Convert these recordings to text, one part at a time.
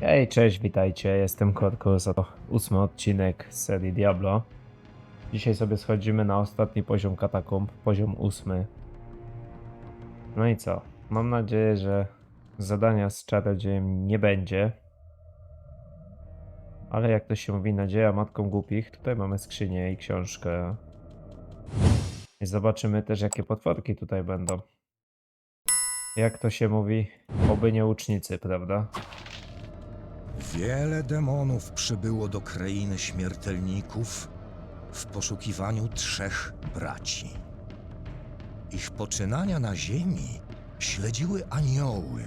Hej, cześć, witajcie, jestem Korkus, a to ósmy odcinek z serii Diablo. Dzisiaj sobie schodzimy na ostatni poziom katakumb, poziom ósmy. No i co? Mam nadzieję, że zadania z czarodziejem nie będzie. Ale jak to się mówi, nadzieja matką głupich. Tutaj mamy skrzynię i książkę. I zobaczymy też, jakie potworki tutaj będą. Jak to się mówi, oby nie łucznicy, prawda? Wiele demonów przybyło do krainy śmiertelników w poszukiwaniu trzech braci. Ich poczynania na ziemi śledziły anioły,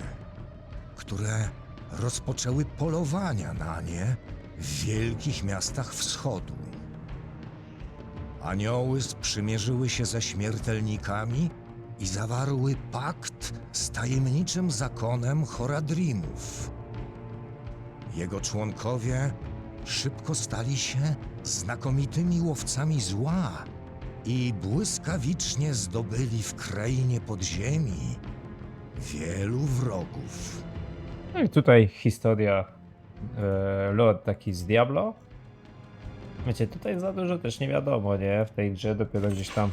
które rozpoczęły polowania na nie w wielkich miastach wschodu. Anioły sprzymierzyły się ze śmiertelnikami i zawarły pakt z tajemniczym zakonem Horadrimów. Jego członkowie szybko stali się znakomitymi łowcami zła i błyskawicznie zdobyli w krainie podziemi wielu wrogów. No i tutaj historia e, lore taki z Diablo. Wiecie, tutaj za dużo też nie wiadomo, nie? W tej grze dopiero gdzieś tam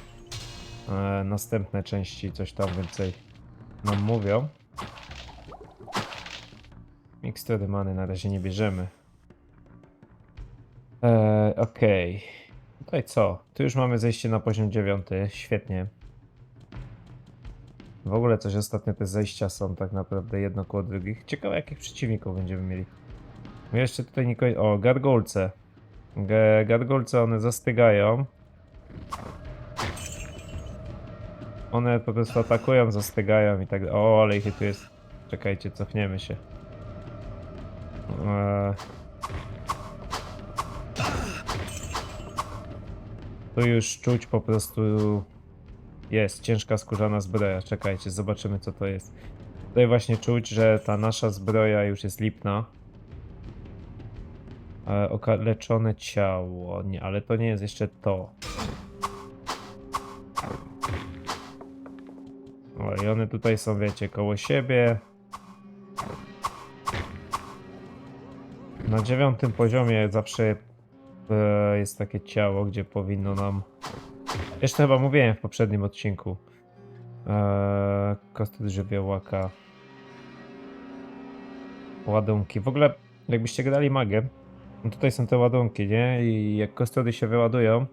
e, następne części coś tam więcej nam mówią. Mikstury many na razie nie bierzemy. E, Okej. Tutaj co? Tu już mamy zejście na poziom 9. Świetnie. W ogóle coś ostatnio te zejścia są tak naprawdę jedno koło drugich. Ciekawe jakich przeciwników będziemy mieli. No jeszcze tutaj nikogo... O, gargulce. Ge- Gargulce one zastygają. One po prostu atakują, zastygają i tak... O, ale ich tu jest. Czekajcie, cofniemy się. Eee... Tu już czuć po prostu jest ciężka skórzana zbroja. Czekajcie, zobaczymy co to jest. Tutaj właśnie czuć, że ta nasza zbroja już jest lipna. E, okaleczone ciało. Nie, ale to nie jest jeszcze to. O, i one tutaj są, wiecie, koło siebie. Na dziewiątym poziomie zawsze e, jest takie ciało, gdzie powinno nam jeszcze chyba mówiłem w poprzednim odcinku. Eee, kosty żywiołaka. Ładunki. W ogóle, jakbyście grali magiem, no tutaj są te ładunki, nie? I jak kostury się wyładują,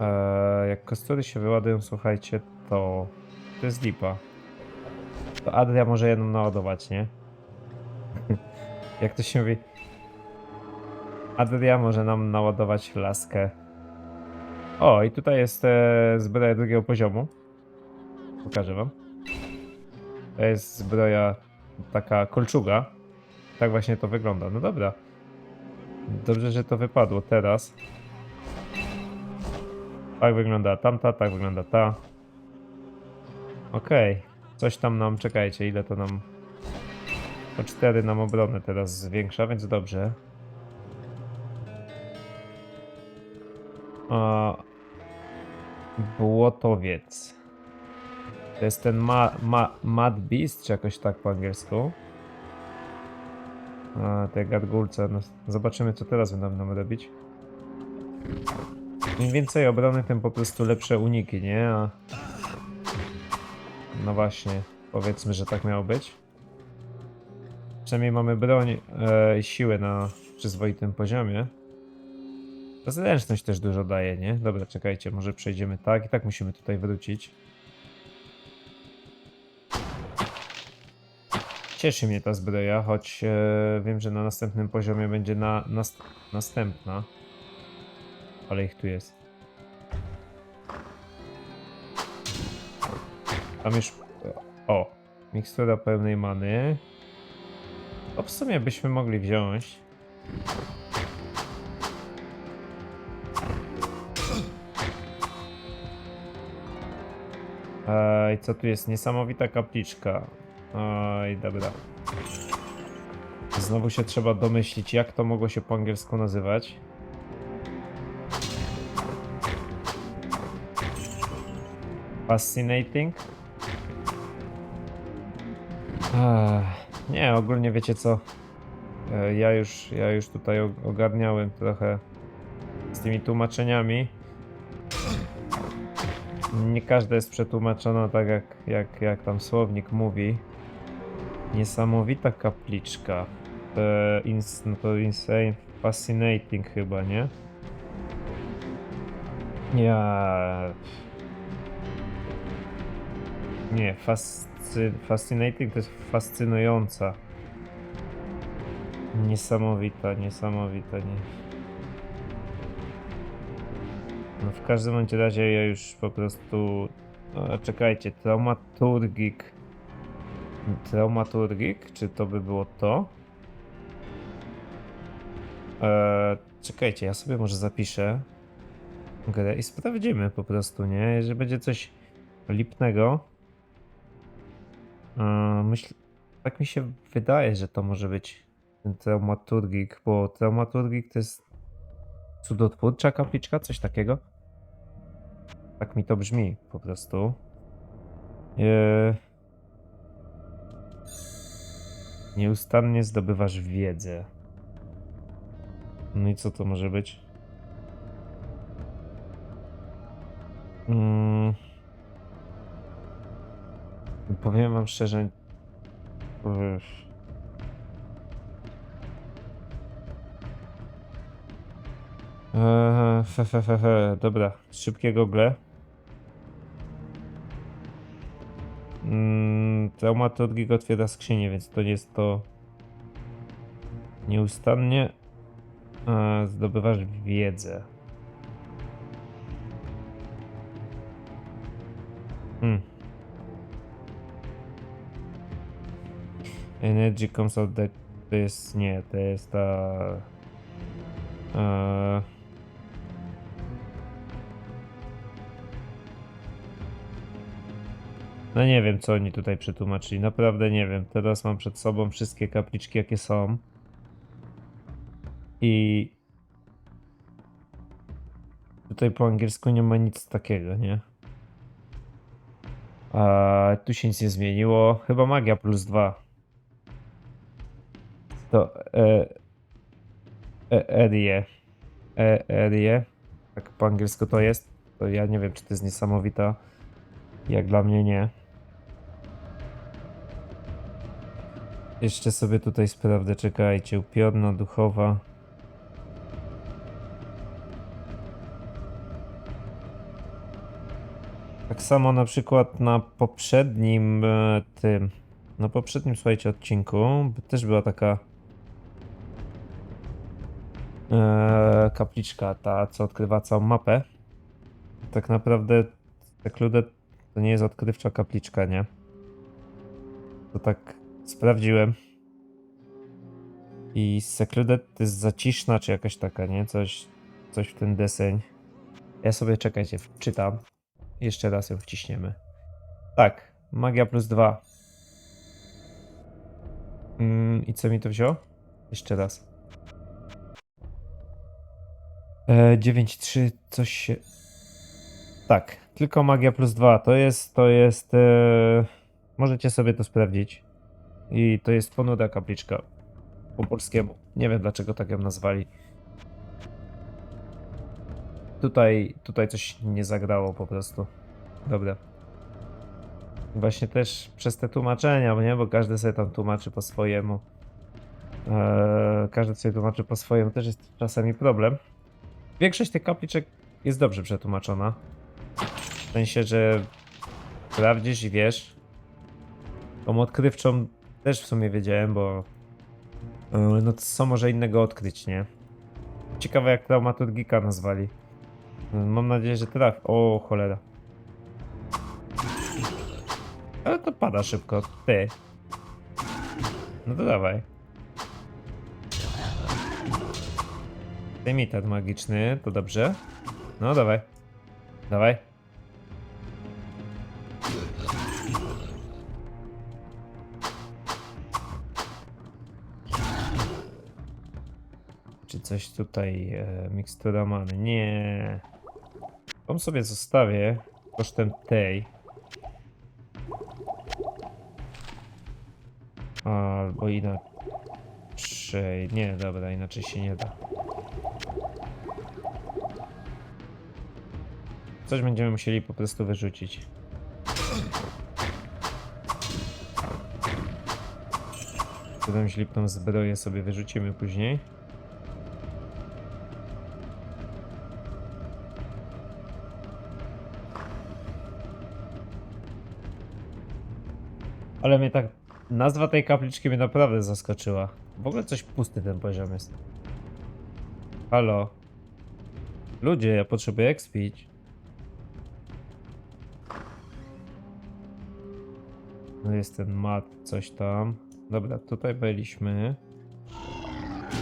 eee, jak kostury się wyładują, słuchajcie, to to jest lipa. To Adria może jedną naładować, nie? Jak to się mówi? Adria może nam naładować laskę. O, i tutaj jest e, zbroja drugiego poziomu. Pokażę wam. To jest zbroja taka kolczuga. Tak właśnie to wygląda. No dobra. Dobrze, że to wypadło teraz. Tak wygląda tamta, tak wygląda ta. Okej. Coś tam nam, czekajcie, ile to nam... O 4 nam obronę teraz zwiększa, więc dobrze. A, Błotowiec. To jest ten ma, ma, Mad Beast, czy jakoś tak po angielsku. A, te gargulce. No, zobaczymy, co teraz będą nam robić. Im więcej obrony, tym po prostu lepsze uniki, nie? A... No właśnie, powiedzmy, że tak miało być. Przynajmniej mamy broń e, i siłę na przyzwoitym poziomie. To zręczność też dużo daje, nie? Dobra, czekajcie, może przejdziemy tak i tak musimy tutaj wrócić. Cieszy mnie ta zbroja, choć e, wiem, że na następnym poziomie będzie na, nast następna. Ale ich tu jest. Tam już... O! Mikstura pełnej many. O, w sumie byśmy mogli wziąć. Ej, co tu jest? Niesamowita kapliczka. Oj, dobra. Znowu się trzeba domyślić, jak to mogło się po angielsku nazywać. Fascinating? Ech, nie, ogólnie wiecie co? E, Ja już, ja już tutaj ogarniałem trochę z tymi tłumaczeniami. Nie każde jest przetłumaczone tak jak, jak, jak tam słownik mówi. Niesamowita kapliczka. E, ins, no to insane, fascinating chyba, nie? Ja... Nie, fascy, fascinating to jest fascynująca. Niesamowita, niesamowita, nie. No w każdym bądź razie ja już po prostu... E, czekajcie, traumaturgik. Traumaturgik? Czy to by było to? E, czekajcie, ja sobie może zapiszę grę i sprawdzimy po prostu, nie? Jeżeli będzie coś lipnego. E, myśl, tak mi się wydaje, że to może być ten traumaturgik, bo traumaturgik to jest cudotwórcza kapliczka, coś takiego. Tak mi to brzmi po prostu. E, Nieustannie zdobywasz wiedzę. No i co to może być? Mm. Powiem wam szczerze. uff. Eee, fe, fe, fe. Dobra, szybkie gogle. Mm, Traumaturgik otwiera skrzynię, więc to nie jest to. Nieustannie e, zdobywasz wiedzę. Energy comes out that to jest nie, to jest ta. E, no nie wiem, co oni tutaj przetłumaczyli. Naprawdę nie wiem. Teraz mam przed sobą wszystkie kapliczki, jakie są. I tutaj po angielsku nie ma nic takiego, nie? A tu się nic nie zmieniło. Chyba magia plus dwa. To e, e, Erie. E. Tak po angielsku to jest. To ja nie wiem, czy to jest niesamowita. Jak dla mnie nie. Jeszcze sobie tutaj sprawdzę, czekajcie. Upiorna, duchowa. Tak samo na przykład na poprzednim e, tym, na poprzednim słuchajcie odcinku też była taka e, kapliczka, ta co odkrywa całą mapę. Tak naprawdę Secluded to nie jest odkrywcza kapliczka, nie? To tak sprawdziłem. I Secluded jest zaciszna, czy jakaś taka, nie? Coś, coś w ten deseń. Ja sobie, czekajcie, wczytam. Jeszcze raz ją wciśniemy. Tak, magia plus dwa. Mm, I co mi to wziął? Jeszcze raz. E, 9-3, coś się... Tak, tylko magia plus dwa. To jest, to jest... E... Możecie sobie to sprawdzić. I to jest ponuda kapliczka. Po polskiemu. Nie wiem dlaczego tak ją nazwali. Tutaj, tutaj coś nie zagrało po prostu. Dobra. Właśnie też przez te tłumaczenia, nie? Bo każdy sobie tam tłumaczy po swojemu. Eee, każdy sobie tłumaczy po swojemu, też jest czasami problem. Większość tych kapliczek jest dobrze przetłumaczona. W sensie, że sprawdzisz i wiesz. Tą odkrywczą też w sumie wiedziałem, bo e, no co może innego odkryć, nie? Ciekawe jak traumaturgika nazwali. Mam nadzieję, że traf. O, cholera. Ale to pada szybko. Ty. No to dawaj. Imitat magiczny, to dobrze. No dawaj. Dawaj. Czy coś tutaj e, mikstura mamy? Nie. Tą sobie zostawię kosztem tej. Albo inaczej. Nie, dobra, inaczej się nie da. Coś będziemy musieli po prostu wyrzucić. Potem ślipną zbroję sobie wyrzucimy później. Ale mnie tak. Nazwa tej kapliczki mnie naprawdę zaskoczyła. W ogóle coś pusty ten poziom jest. Halo. Ludzie, ja potrzebuję expić. Jest ten mat, coś tam. Dobra, tutaj byliśmy.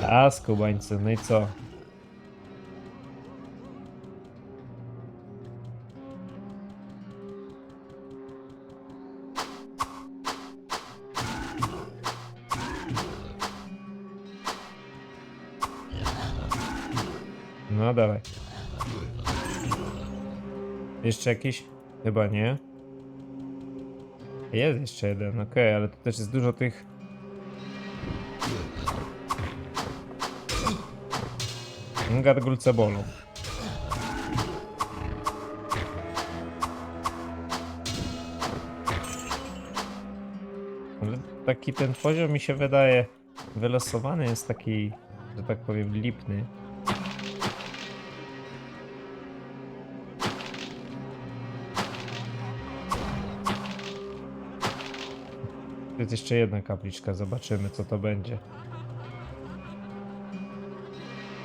A, skubańcy, no i co? No dawaj. Jeszcze jakiś? Chyba nie. Jest jeszcze jeden, okej, ale tu też jest dużo tych. Gargulce. Ale taki ten poziom mi się wydaje wylosowany jest taki, że tak powiem, lipny. Jest jeszcze jedna kapliczka, zobaczymy co to będzie.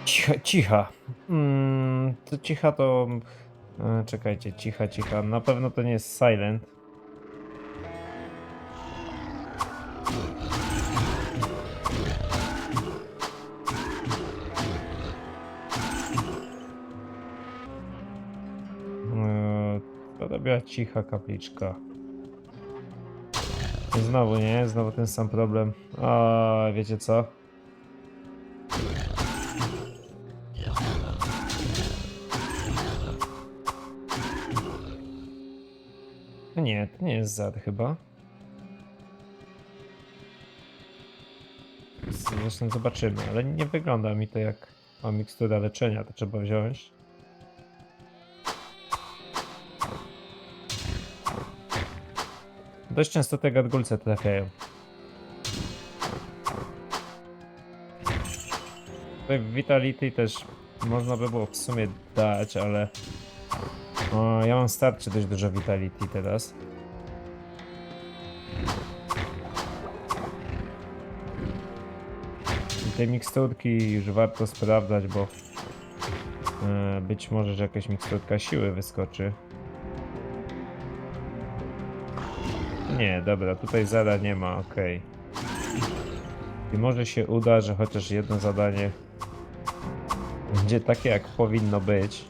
Cicha, cicha. Mm, to cicha to... E, czekajcie, cicha, cicha. Na pewno to nie jest silent. E, cicha kapliczka. Znowu nie, znowu ten sam problem. A wiecie co? No Nie, to nie jest zad chyba. Zresztą zobaczymy, ale nie wygląda mi to jak ma mikstura leczenia, to trzeba wziąć. Dość często te gadgulce trafiają. Vitality też można by było w sumie dać, ale o, ja mam starczy dość dużo Vitality teraz. I te miksturki już warto sprawdzać, bo e, być może, że jakaś miksturka siły wyskoczy. Nie, dobra, tutaj zadań nie ma, okej. I może się uda, że chociaż jedno zadanie będzie takie, jak powinno być.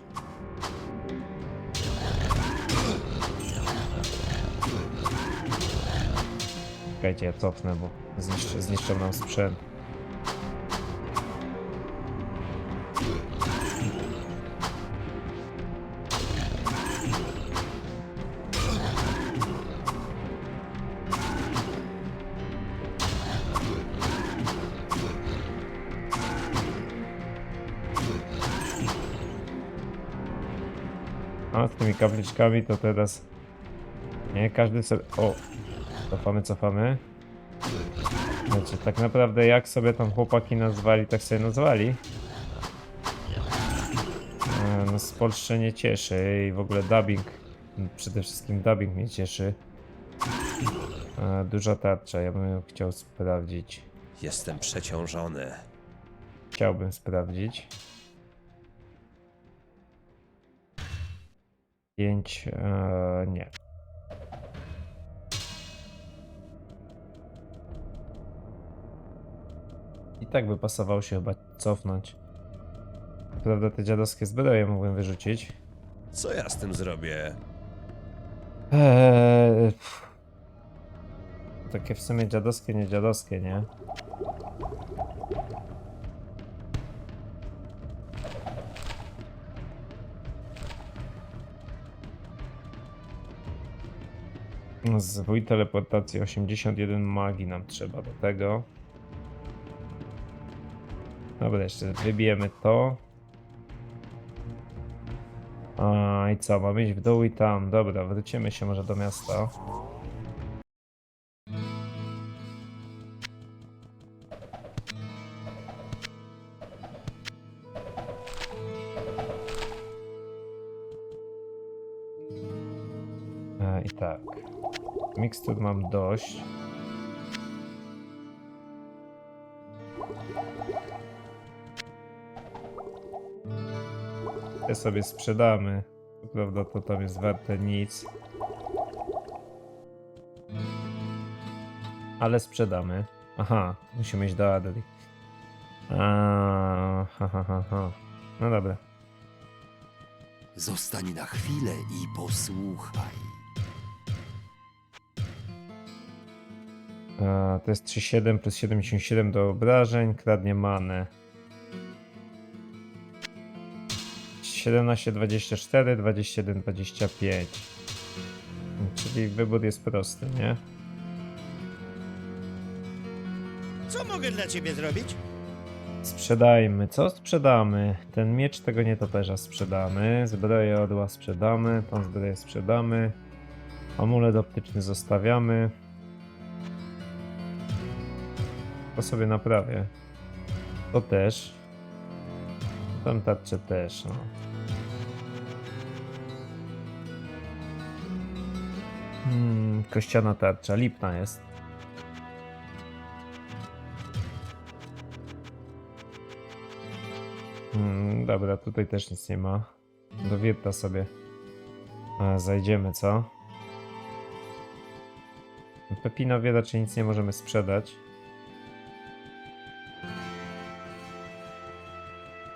Czekajcie, ja cofnę, bo zniszczę, zniszczą nam sprzęt. A z tymi kapliczkami to teraz nie każdy sobie. O! Cofamy, cofamy. Znaczy, tak naprawdę jak sobie tam chłopaki nazwali, tak sobie nazwali. E, No spolszczenie cieszy i w ogóle dubbing. Przede wszystkim dubbing mnie cieszy. E, Duża tarcza, ja bym ją chciał sprawdzić. Jestem przeciążony. Chciałbym sprawdzić. 5, e, nie. I tak by pasowało się chyba cofnąć. Prawda, te dziadowskie zbroje mógłbym wyrzucić. Co ja z tym zrobię? Eee, pff. takie w sumie dziadowskie, nie dziadowskie, nie? Zwój teleportacji 81 magii nam trzeba do tego. Dobra, jeszcze wybijemy to. A i co, mamy iść w dół i tam. Dobra, wrócimy się może do miasta. Mikstur mam dość. Te sobie sprzedamy. Prawda to tam jest warte nic. Ale sprzedamy. Aha, musimy iść do Adeli. A, ha, ha, ha, ha. No dobra. Zostań na chwilę i posłuchaj. To jest 3,7 plus 77 do obrażeń. Kradnie manę. 17, 24, 21, 25. Czyli wybór jest prosty, nie? Co mogę dla ciebie zrobić? Sprzedajmy. Co sprzedamy? Ten miecz tego nietoperza sprzedamy. Zbroję odła sprzedamy. Tą zbroję sprzedamy. Amulet optyczny zostawiamy. To sobie naprawię. To też. Tą tarczę też, no. Hmm, kościana tarcza, lipna jest. Hmm, dobra, tutaj też nic nie ma. Do sobie e, zajdziemy, co? Pepinowie raczej nic nie możemy sprzedać.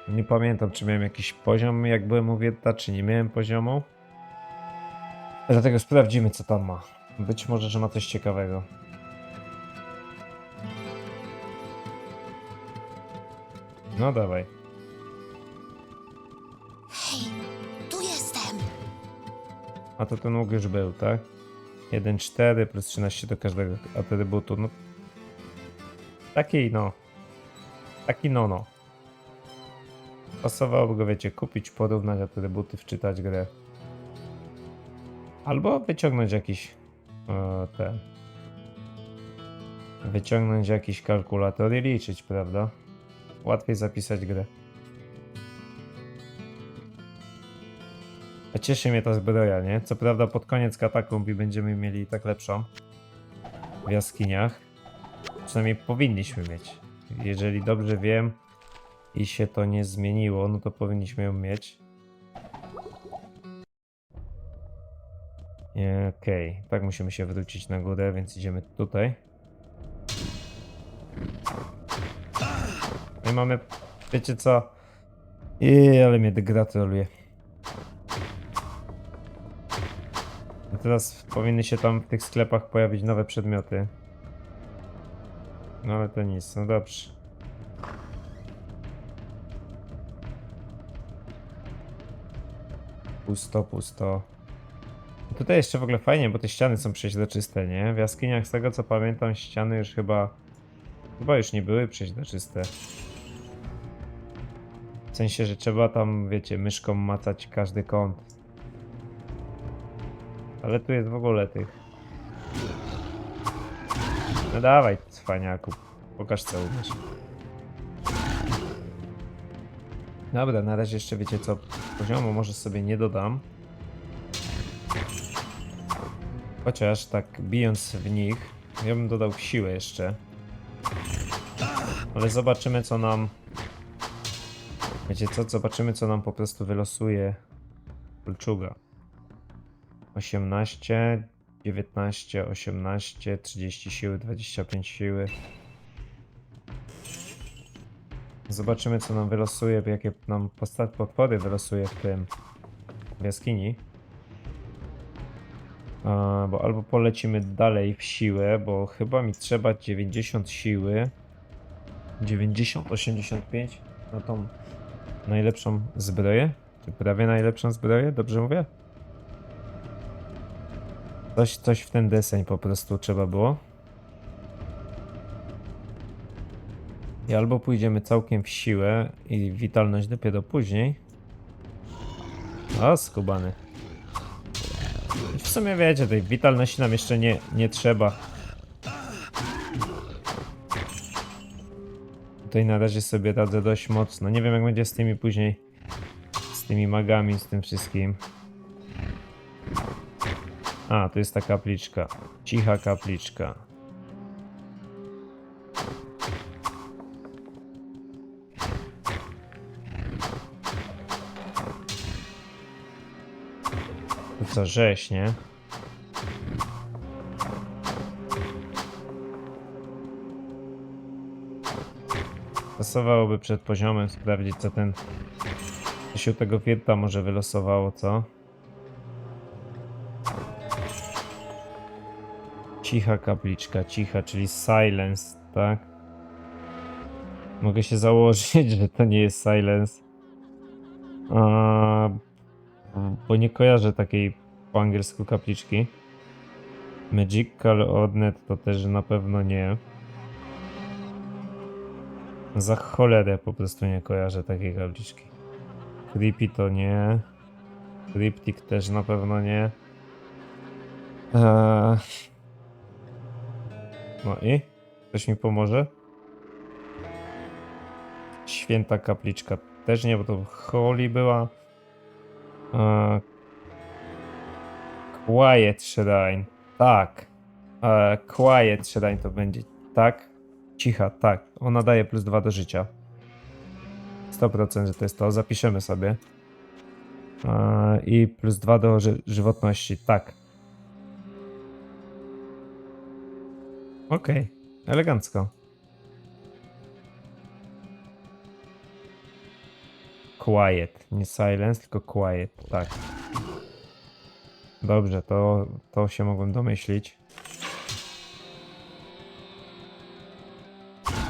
Nie pamiętam, czy miałem jakiś poziom, jak byłem u Wirta, czy nie miałem poziomu. Dlatego sprawdzimy, co tam ma. Być może, że ma coś ciekawego. No dawaj. Hej, tu jestem. A to ten łuk już był, tak? 1,4 plus 13 do każdego atrybutu. No. Taki no. Taki no no. Pasowałoby go, wiecie, kupić, porównać atrybuty, wczytać grę. Albo wyciągnąć jakiś e, ten. Wyciągnąć jakiś kalkulator i liczyć, prawda? Łatwiej zapisać grę. A Cieszy mnie ta zbroja, nie? Co prawda pod koniec katakumbi będziemy mieli tak lepszą w jaskiniach. Przynajmniej powinniśmy mieć. Jeżeli dobrze wiem i się to nie zmieniło, no to powinniśmy ją mieć. Okej, tak musimy się wrócić na górę, więc idziemy tutaj. I mamy, wiecie co? I ale mnie degratuluje. Teraz powinny się tam w tych sklepach pojawić nowe przedmioty. No ale to nic, no dobrze. Pusto, pusto. Tutaj jeszcze w ogóle fajnie, bo te ściany są przeźroczyste, nie? W jaskiniach z tego co pamiętam ściany już chyba... Chyba już nie były przeźroczyste. W sensie, że trzeba tam, wiecie, myszką macać każdy kąt. Ale tu jest w ogóle tych. No dawaj, cwaniaku. Pokaż co umiesz. Dobra, na razie jeszcze wiecie co, poziomu może sobie nie dodam. Chociaż tak bijąc w nich, ja bym dodał siłę jeszcze. Ale zobaczymy co nam... Wiecie co, zobaczymy co nam po prostu wylosuje Kulczuga. 18, 19, 18, 30 siły, 25 siły. Zobaczymy co nam wylosuje, jakie nam podpory wylosuje w tym w jaskini. A, bo albo polecimy dalej w siłę, bo chyba mi trzeba 90 siły. 90, 85 na tą najlepszą zbroję. Czy prawie najlepszą zbroję, dobrze mówię? Coś, coś w ten deseń po prostu trzeba było. I albo pójdziemy całkiem w siłę i witalność dopiero później. O, skubany. W sumie wiecie, tej witalności nam jeszcze nie, nie trzeba. Tutaj na razie sobie radzę dość mocno. Nie wiem jak będzie z tymi później. Z tymi magami, z tym wszystkim. A, to jest ta kapliczka. Cicha kapliczka. Co, rzeź, nie? Pasowałoby przed poziomem sprawdzić co ten... Się tego Wirta może wylosowało, co? Cicha kapliczka, cicha, czyli silence, tak? Mogę się założyć, że to nie jest silence. A, bo nie kojarzę takiej po angielsku kapliczki. Magical Odnet to też na pewno nie. Za cholerę po prostu nie kojarzę takiej kapliczki. Creepy to nie. Cryptic też na pewno nie. Eee... No i? Ktoś mi pomoże? Święta kapliczka też nie, bo to Holy była. Eee... Quiet Shrine. Tak. Eee, quiet Shrine to będzie. Tak. Cicha, tak. Ona daje plus 2 do życia. 100% że to jest to. Zapiszemy sobie. Eee, I plus 2 do ży żywotności. Tak. Okej. Elegancko. Quiet. Nie silence, tylko quiet. Tak. Dobrze, to, to się mogłem domyślić.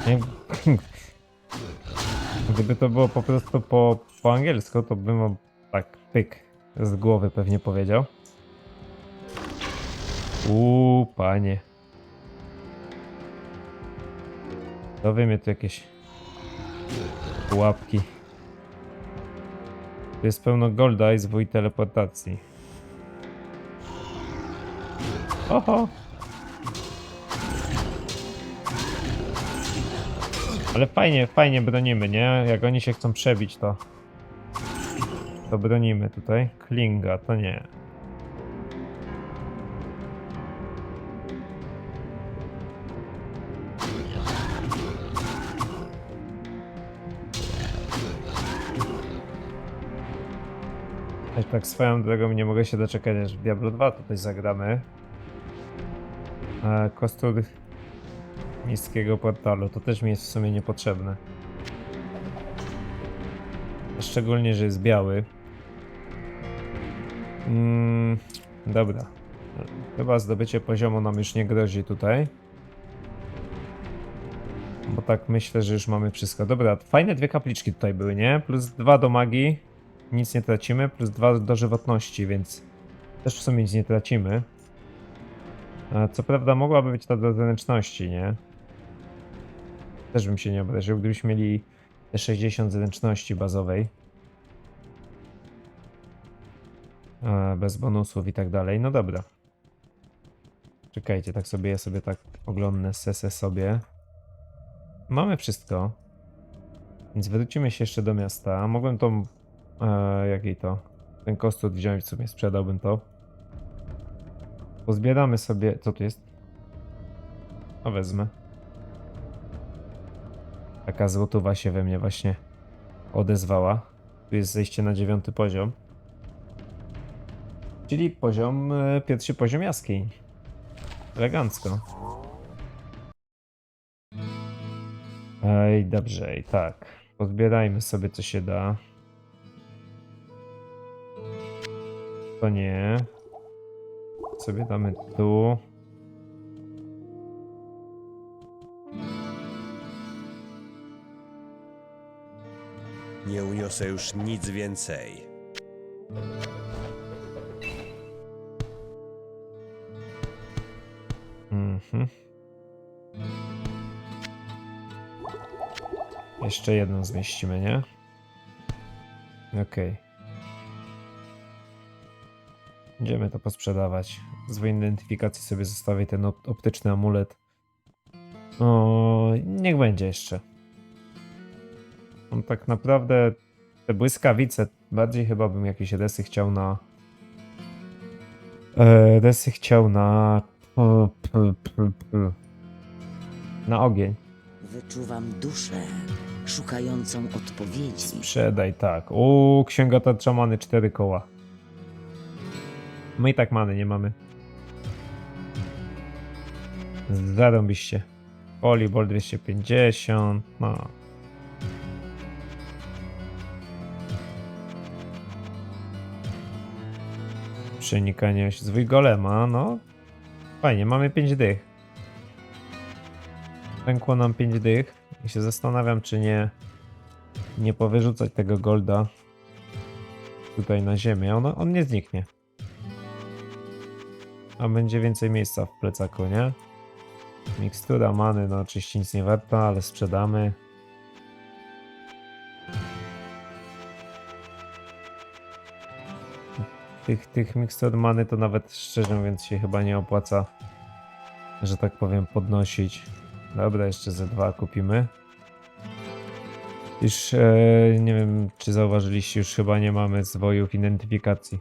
Nie- Gdyby to było po prostu po, po angielsku, to bym tak pyk z głowy pewnie powiedział. Uuu, panie. Dowie mnie tu jakieś pułapki. Tu jest pełno golda i zwój teleportacji. Oho! Ale fajnie, fajnie bronimy, nie? Jak oni się chcą przebić, to... To bronimy tutaj. Klinga, to nie. Tak swoją drogą nie mogę się doczekać, aż w Diablo 2 tutaj zagramy. E, kostur niskiego portalu, to też mi jest w sumie niepotrzebne. Szczególnie, że jest biały. Mm, dobra. Chyba zdobycie poziomu nam już nie grozi tutaj. Bo tak myślę, że już mamy wszystko. Dobra, fajne dwie kapliczki tutaj były, nie? Plus dwa do magii. Nic nie tracimy. Plus dwa do żywotności, więc też w sumie nic nie tracimy. Co prawda mogłaby być ta do zręczności, nie? Też bym się nie obraził, gdybyśmy mieli te 60 zręczności bazowej. Bez bonusów i tak dalej. No dobra. Czekajcie, tak sobie ja sobie tak oglądnę sesę sobie. Mamy wszystko. Więc wrócimy się jeszcze do miasta. Mogłem tą... E, jakiej to? Ten kostur wziąć, w sumie sprzedałbym to. Pozbieramy sobie... Co tu jest? No wezmę. Taka złotowa się we mnie właśnie odezwała. Tu jest zejście na dziewiąty poziom. Czyli poziom, e, pierwszy poziom jaskiń. Elegancko. Ej, dobrze, i tak. Pozbierajmy sobie co się da. To nie. Sobie damy tu. Nie uniosę już nic więcej. Mhm. Jeszcze jedną zmieścimy, nie? Okej. Będziemy to posprzedawać. Z identyfikacji sobie zostawię ten op- optyczny amulet. O, niech będzie jeszcze. On tak naprawdę te błyskawice, bardziej chyba bym jakieś desy chciał na... E, desy chciał na... p- p- p- p- Na ogień. Wyczuwam duszę szukającą odpowiedzi. Sprzedaj, tak. O, księga tarcza many, cztery koła. My i tak many nie mamy. Zarąbiście. Polibol 250, no. Przenikanie zwój golema, no. Fajnie, mamy 5 dych. Pękło nam 5 dych. I się zastanawiam, czy nie nie powyrzucać tego golda tutaj na ziemię. On, on nie zniknie. A będzie więcej miejsca w plecaku, nie? Mikstura many, no oczywiście nic nie warta, ale sprzedamy. Tych, tych mikstur many to nawet szczerze mówiąc się chyba nie opłaca, że tak powiem, podnosić. Dobra, jeszcze ze dwa kupimy. Już e, nie wiem, czy zauważyliście, już chyba nie mamy zwojów identyfikacji.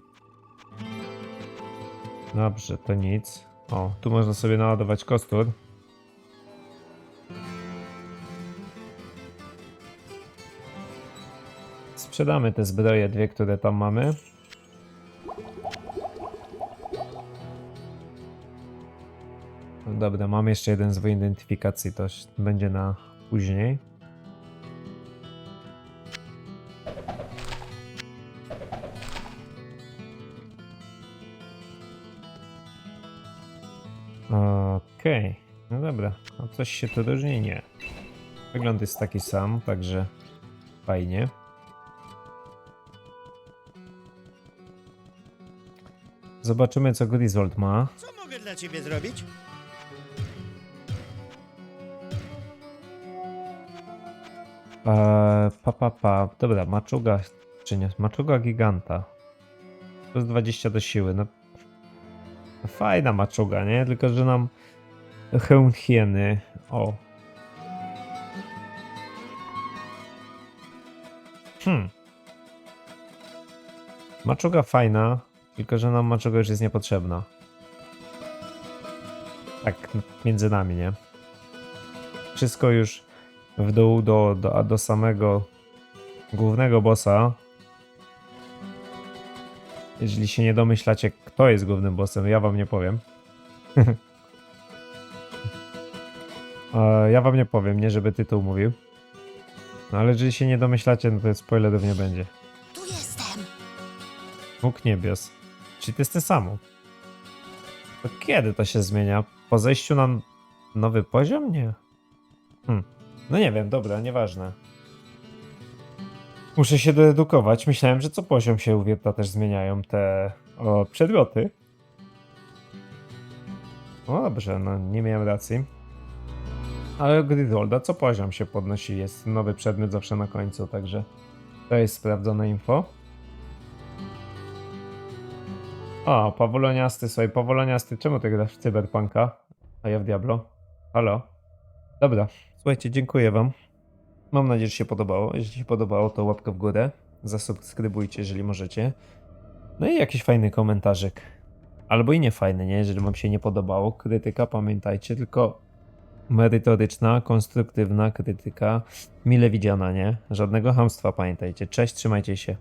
Dobrze, to nic. O, tu można sobie naładować kostur. Sprzedamy te zbroje dwie, które tam mamy. No Dobra, mam jeszcze jeden zwój identyfikacji, to będzie na później. Okej, no dobra. A coś się tu różni? Nie. Wygląd jest taki sam, także fajnie. Zobaczymy, co Griswold ma. Co mogę dla ciebie zrobić? Eee, pa, pa, pa. Dobra, maczuga, czy nie? Maczuga giganta. Plus 20 do siły. No, fajna maczuga, nie? Tylko, że nam hełm hieny. O. Hmm. Maczuga fajna, tylko, że nam maczuga już jest niepotrzebna. Tak, między nami, nie? Wszystko już w dół do, do, do samego głównego bossa. Jeżeli się nie domyślacie, kto jest głównym bossem, ja wam nie powiem. Ja wam nie powiem, nie żeby tytuł mówił. No ale jeżeli się nie domyślacie, no to spoilerów nie będzie. Tu jestem. Bóg niebios. Czyli to jest ten samo. To kiedy to się zmienia? Po zejściu na nowy poziom? Nie. Hmm. No nie wiem, dobra, nieważne. Muszę się doedukować. Myślałem, że co poziom się u też zmieniają te o, przedmioty. No dobrze, no nie miałem racji. Ale Gridolda co poziom się podnosi. Jest nowy przedmiot zawsze na końcu, także to jest sprawdzone info. O, Pawoloniasty, słuchaj, Pawoloniasty, czemu ty grasz w Cyberpunka, a ja w Diablo? Halo? Dobra, słuchajcie, dziękuję wam. Mam nadzieję, że się podobało. Jeśli się podobało, to łapkę w górę. Zasubskrybujcie, jeżeli możecie. No i jakiś fajny komentarzyk. Albo i nie fajny, nie? Jeżeli wam się nie podobało. Krytyka, pamiętajcie, tylko merytoryczna, konstruktywna krytyka. Mile widziana, nie? Żadnego hamstwa, pamiętajcie. Cześć, trzymajcie się.